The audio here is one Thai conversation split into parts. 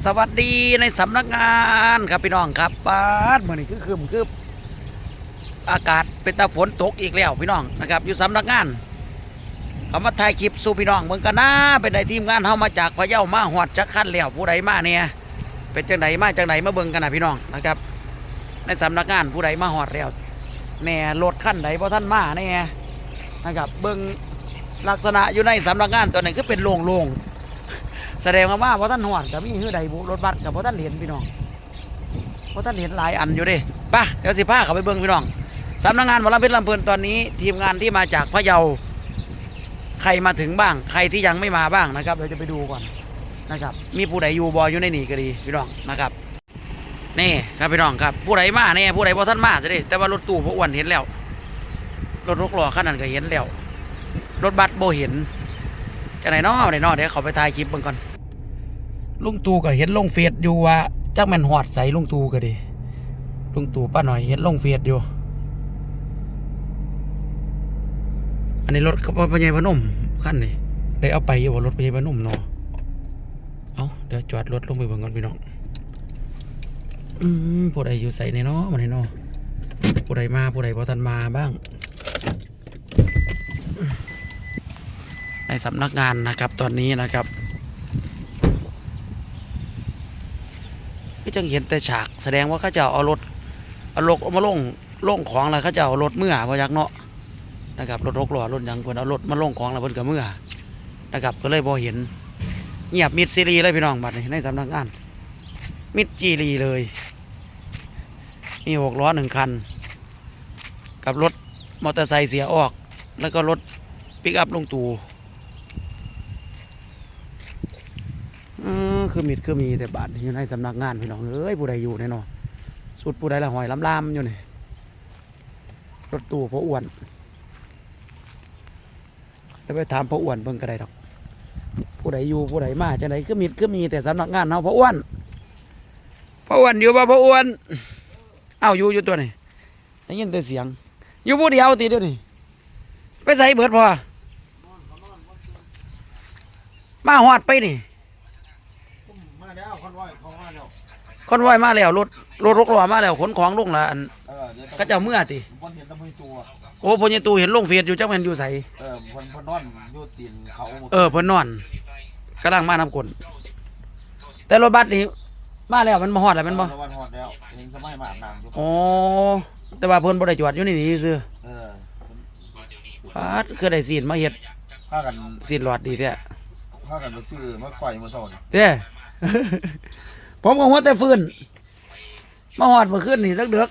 สวัสดีในสำนักงานครับพี่น้องครับบ้านเมื่อนี้คือคืมคืออากาศเป็นตาฝนตกอีกแล้วพี่น้องนะครับ อยู่สำนักงานเขามาถ่ายคลิปสู่พี่น้องเมืองกันนะเป็นในทีมงานเฮามาจากพะเยามาหอดจักขั้นแล้วผู้ใดมาเนี่ยเป็นจังไหนมาจังไหนมาเบิ่งกันนะพี่น้องนะครับ ในสำนักงานผู้ใดมาหอดแล้วแหน่รถขั้นใดเพราะท่านมาแน่นะครับ เบิ่งลักษณะอยู่ในสำนักงานตัวไหนก็เป็นโล่งๆ แสดงว่าว่าเพราะท่านหอดกับมีหื้อใดบุรถบัสกับเพราะท่านเห็นพี่น้องเพราะท่านเห็นหลายอันอยู่ดิป่ะเดี๋ยวสิพาเขาไปเบิ่งพี่น้องสำนักงานวรเพชรลำเพลินตอนนี้ ทีมงานที่มาจากพะเยาใครมาถึงบ้าง ใครที่ยังไม่มาบ้างนะครับ เราจะไปดูก่อนนะครับ มีผู้ใดอยู่บอยอยู่ในนี่ก็ดีพี่น้องนะครับนี่ครับพี่น้องครับผู้ใดมาเนี่ยผู้ใดพอท่านมาจะดิแต่ว่ารถตู้พวกอ้วนเห็นแล้ว รถรกหล่อขนาดก็เห็นแล้ว รถบัสโบเห็น จะไหนนาะไหนนาะเดี๋ยวเขาไปถ่ายคลิปเบิ่งก่อน ลุงตู่ก็เห็นลงเฟซอยู่ว่าจักแมนหอดใสลุงตู่ก็ดีลุงตู่ป้าหน่อยเห็นลงเฟซอยู่ อันนี้รถเขาพญายพนมขั้นนี่ได้เอาไปอยู่ว่ารถพญายพนมเนาะเอาเดี๋ยวจอดรถลงไปเบิ่งก่อนพี่น้อง อืมผู้ใดอยู่ใส่ในเนาะมันนี่เนาะผู้ใดมาผู้ใดพอทันมาบ้าง ในสำนักงานนะครับตอนนี้นะครับก็จังเห็นแต่ฉากแสดงว่าเขาจะเอารถเอารถเอามาลงลงของแล้วเขาจะเอารถเมื่อพยักเนาะนะครับรถรกหล่อรถยังเพิ่นเอารถมาลงของแล้วเพิ่นก็เมื่อนะครับก็เลยบ่เห็นเงียบมิดซีรีเลยพี่น้องบัดนี้ในสำนักงาน มิดจีรีเลย มีหกล้อหนึ่งคัน กับรถมอเตอร์ไซค์เสียออก แล้วก็รถปิกอัพลงตู เออ คือมิดคือมีแต่บาทอยู่ในสำนักงานพี่น้องเอ้ยผู้ใดอยู่แน่นอนสุดผู้ใดละหอยล้ำลามอยู่นี่รถตู้พออ้วนเดี๋ยวไปถามพออ้วนเบิ่งก็ไดดอก ผู้ใดอยู่ผู้ใดมาจังไดคือมิดคือมีแต่สำนักงานเนาะพออ้วนพออ้วนอยู่ป่ะพออ้วนเอ้าอยู่อยู่ตัวนี่ได้ยินแต่เสียง อยู่ผู้เดียวตีเดียวนี่ไปใส่เบิดพอมาหอดไปนี่ มาแล้วคนไหวเขามาแล้ว คนไหวมาแล้วรถรถรกล้อมาแล้วขนของลงละอันเออดี๋ยวเขาเจ้าเมื่อติบนเห็นตะมือตัวโอ้พญตูเห็นลงเฟียดอยู่จักแม่นอยู่ใสเออคนคนนอนอยู่ตีนเขาเออเพิ่นนอนกำลังมานํกลแต่รถบัสนี่มาแล้วมันมาฮอดแล้วแมันบ่ตะวันหอดแล้วเห็นสมัยมาอาบน้ำอยู่โอ้แต่ว่าเพิ่นบ่ได้จอดอยู่นี่นี่ซื่อเออปาดคือได้ซีนมาเฮ็ดพากันซีนหลอดดีแท้พากันไปซื้อมาไข่มาสอนเด้ ผมก็หัวแต่ฟื้นมาฮอดเมื่อคืนนี่เด็กเออ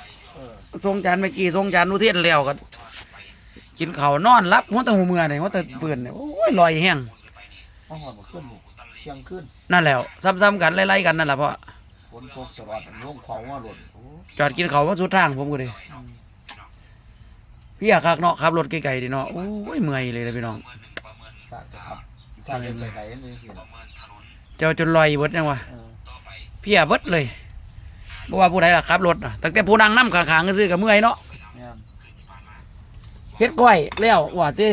ๆส่งจานเมื่อกี้ส่งจานอุเทนแล้วก็กินข้าวนอนรับหัวแต่หัวเมื่อนี่หัวแต่ฟื้นนี่โอ้ยลอยแห้งมาหอดมาขึ้นเที่ยงขึ้นนั่นแหล้วซ้ำๆกันไล่ๆกันนั่นแหละเพราะฝนตกสลอดลงเขามาหล่นโอ้จอดกินเขาวมาสุดทางผมก็เลยพี่อยากคักเนาะขับรถไกลๆดิเนาะโอ้ยเมื่อยเลยนะพี่น้องสาดครับสาดเป็นไหนนี่สิเจ้าจนลอยเบิดยังวะ เออพี่อยเบิดเลยบ่ว่าผู้ใดล่ะขับรถน่ะตั้งแต่ผู้นั่งนํข้างๆก็ซื้อกับเมื่อยเนาะเนี่ยเฮ็ดก้อยแล้วว่าติ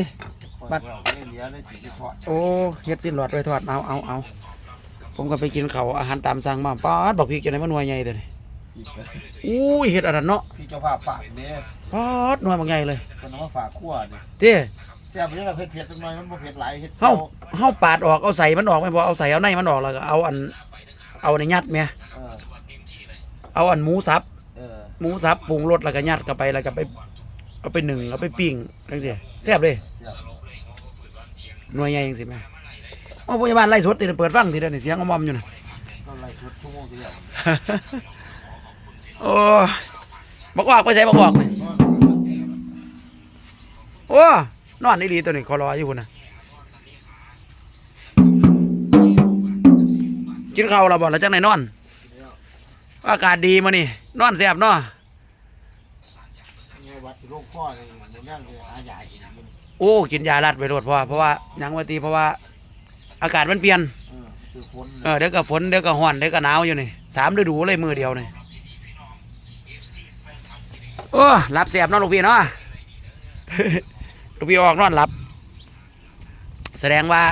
บัดเราก็ได้เหลี้ยได้สิไปทอดโอ้เฮ็ดสิ้นหลอดไปทอดเอาเอาเอาผมก็ไปกินเขาวอาหารตามสั่งมาป๊าดบอกพี่จะได้มันหน่วยใหญ่ตัวนี้พี่เจ้าอุ้ยเฮ็ดอันนั้นเนาะพี่เจ้าภาพฝากเนี่ยป๊าดหน่วยบางใหญ่เลยเป็นว่าฝากขั้วเนี่ยเต้แซ่บเลยเผ็ดเผ็ดจังหน่อยมันบ่เผ็ดหลายเฮ็ดเฮาเฮาปาดออกเอาใส่มันออกไม่พอเอาใส่เอาในมันออกแล้วก็เอาอัน เอาในยัดแม่เออเอาอันหมูสับ เออหมูสับปรุงรสแล้วก็ยัดเข้าไปแล้วก็ไป เอาไปหนึ่งเอาไปปิ้งจังซี่แซ่บเลยเสียบหน่วยใหญ่จังซี่แม่เอาพยาบาลไล่สดติเปิดฟังทีเดียวนี่เสียงอมอมอยู่น่ะ ก็ไล่ชุดชั่วโมงเดียวโอ้บักออกไปใส่บักออกนี่โอ้นอนนี่ดีตัวนี้คอรออยู่พุ่นน่ะ กินข้าวแล้วบ่แล้วจังไหนนอน อากาศดีมานี่นอนแซ่บเนาะเสียวัดที่โรคพ่อนี่มันย่างเลยหายากินมันโอ้กินยาลัดไปโดดเพราะว่าเพราะว่ายังว่าตีเพราะว่า อากาศมันเปลี่ยนเออเดี๋ยวก็ฝนเดี๋ยวก็ร้อนเดี๋ยวก็หนาวอยู่นี่สามฤดูเลยมือเดียวนี่โอ้หลับแสบเนาะลูกพี่เนาะลูกพี่ออกนอนหลับ แสดงว่า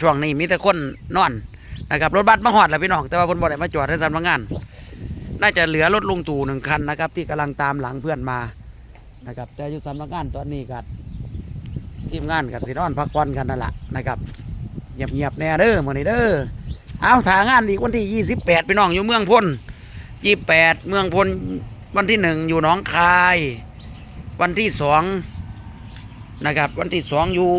ช่วงนี้มีแต่คนนอน นะครับรถบัสมาหอดแล้วพี่น้อง แต่ว่าเพิ่นบ่ได้มาจอดในสำนักงาน น่าจะเหลือรถลุงตู่หนึ่งคันนะครับ ที่กำลังตามหลังเพื่อนมานะครับแต่อยู่สำนักงานตอนนี้กับทีมงานกับสินอนพักผ่อนกันนั่นแหละนะครับเงียบๆแน่เด้อมื้อนี้เด้อเอาถางานอีกวันที่ 28พี่น้องอยู่เมืองพล28 เมืองพลวันที่หนึ่งอยู่หนองคาย วันที่สองนะครับ วันที่สองอยู่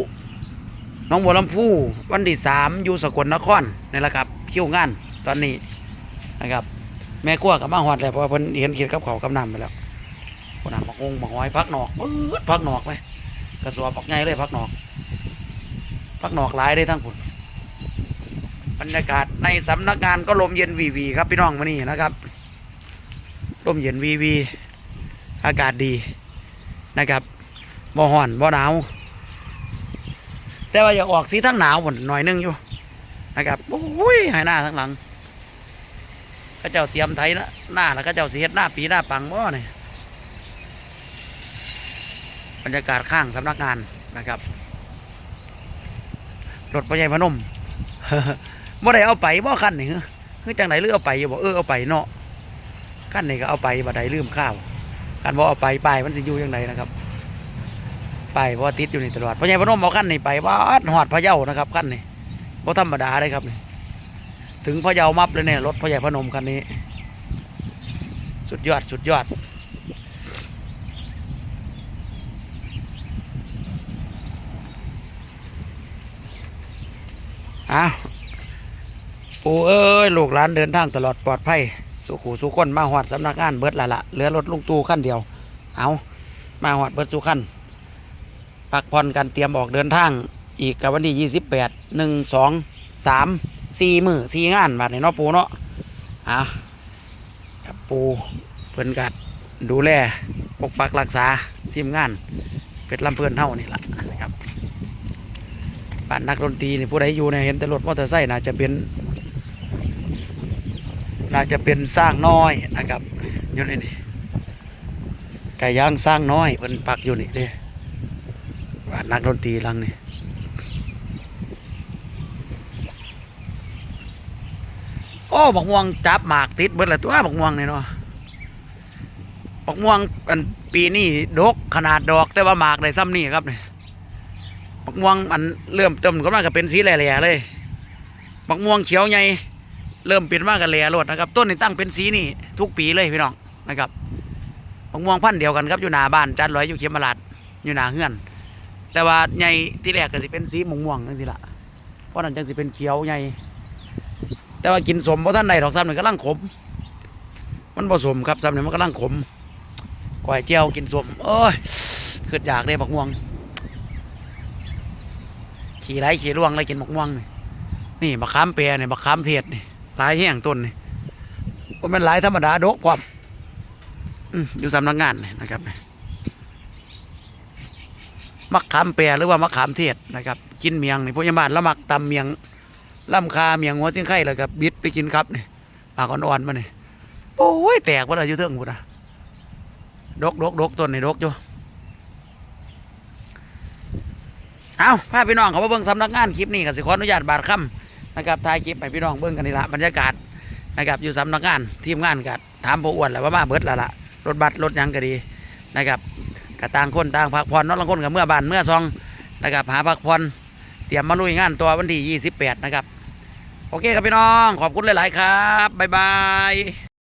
น้องบัวลำพูวันที่สามอยู่สกลนครนี่แหละครับคิวงานตอนนี้นะครับ แม่กลัวกับมาหอดเลยเพราะว่าเพิ่นเห็นเขียนกับเขากับน้ำไปแล้วคนน้ำบักงงบักหอยพักหนอกพักหนอกไปกระสวบักไงเลยพักหนอกพักหนอกหลายได้ทั้งผุนบรรยากาศในสำนักงานก็ลมเย็นวีวีครับพี่น้องมานี่นะครับลมเย็นวีวี อากาศดีนะครับบ่ฮ้อนบ่หนาว แต่ว่าอยากออกสีทั้งหนาวหมดหน่อยนึงอยู่นะครับโอ้ยหายหน้าทั้งหลังก็เจ้าเตรียมไถนะหน้าแล้วก็เจ้าเสียดหน้าปีหน้าปังบ่เนี่ยบรรยากาศข้างสำนักงานนะครับรถพญายพนมบ่ได้เอาไปบ่คันนี่คือจังไหนหรือเอาไปอยู่บ่เออเอาไปเนาะคันนี่ก็เอาไปบ่ได้ลืมข้าวคันบ่เอาไปไปมันสิอยู่จังไดนะครับ ไป้ายบ่ติดอยู่นี่ตลอดพญายพนมเอาคันนี่ไปบ้านหอดพะเยานะครับคันนี่บ่ธรรมดาเลยครับนี่ถึงพะเยามับเลยเนี่ยรถพ่อใหญ่พนมคันนี้ สุดยอดสุดยอดอ้าวปูเอ้ยลูกหลานเดินทางตลอดปลอดภัยสุขูสุขคนมาหอดสำนักงานเบิดละละเหลือรถลุงตูขั้นเดียว เอามาหอดเบิดสุขัน พักผ่อนกันเตรียมออกเดินทางอีกกับวันที่ยี่สิบแปดหนึ่งสองสามสี่มือสี่งานบาดนี้เนาะปูเนาะอะปูเพิ่นกัดดูแลปกปักรักษาทีมงานเป็ดลำเพื่อนเท่านี่แหละนะครับบ้านนักดนตรีนี่ผู้ใดอยู่เนี่ยเห็นแต่รถมอเตอร์ไซค์น่าจะเป็น น่าจะเป็นสร้างน้อยนะครับอยู่นนี่ไก่ย่างสร้างน้อยเพิ่นปักอยู่นี่เด้ บ้านักดนตรีลังนี่โอ้บักม่วงจับหมากติดเบิดละตัวบักม่วงเนี่ยเนาะบักม่วงอันปีนี้ดกขนาดดอกแต่ว่าหมากได้ซ้ำนี่ครับเนี่ยบักม่วงอันเริ่มต้นก็มาก็เป็นสีแหล่ๆเลยบักม่วงเขียวใหญ่เริ่มเป็นมากกันแหล่รดนะครับ ต้นนี่ตั้งเป็นสีนี่ทุกปีเลยพี่น้องนะครับบักม่วงพันเดียวกันครับอยู่หน้าบ้านจันร้อยอยู่เขียมราดอยู่หน้าเฮือน แต่ว่าใหญ่ที่แรกก็สิเป็นสีม่วงๆจังสิละเพราะนั้นจังสิเป็นเขียวใหญ่แต่ว่ากินสมเพราะท่านใดดอกซ้ำหนี่งกำลังขม มันผสมครับซ้ำหนี่งมันกำลังขมก้อยเจียวกินสมโอ้ยขึ้นอยากได้บักม่วง ขี่ไรขี่ร่วงไรกินบักม่วง นี่นี่บักขามเปียนี่บักขามเทศนี่หลายแห้งต้นนี่ก็เป็นหลายธรรมดาดกความอืมอยู่สำนักงานนี่นะครับนี่ มะขามเปียหรือว่ามะขามเทศนะครับกินเมียงนี่พวกยาบาลละมักตำเมียงล่ำคาเมียงหัวซิงไข่เลยครับบิดไปกินครับนี่ปากอ่อนๆมาเนี่ยโอ้ยแตกว่าอะไรอยู่เทิงบุตรดกดกดกต้นนี่ดกอยู่เอาพาพี่น้องเขามาเบิ่งสำนักงานคลิปนี้กับสิขออนุญาตบาดคำนะครับถ่ายคลิปให้พี่น้องเบิ่งกันนี่ละบรรยากาศนะครับอยู่สำนักงานทีมงานกัถามพ่ออ้วนแล้วว่ามาเบิดแล้วล่ะรถบัสรถยังก็ดีนะครับ กต่างคนต่างพักผ่อนนอกลางคนกับเมื่อบานเมื่อซองนะครับหาพักผ่อนเตรียมมาลุยงานตัววันที่ 28 นะครับ โอเคครับพี่น้อง ขอบคุณหลาย ๆ ครับ บ๊ายบาย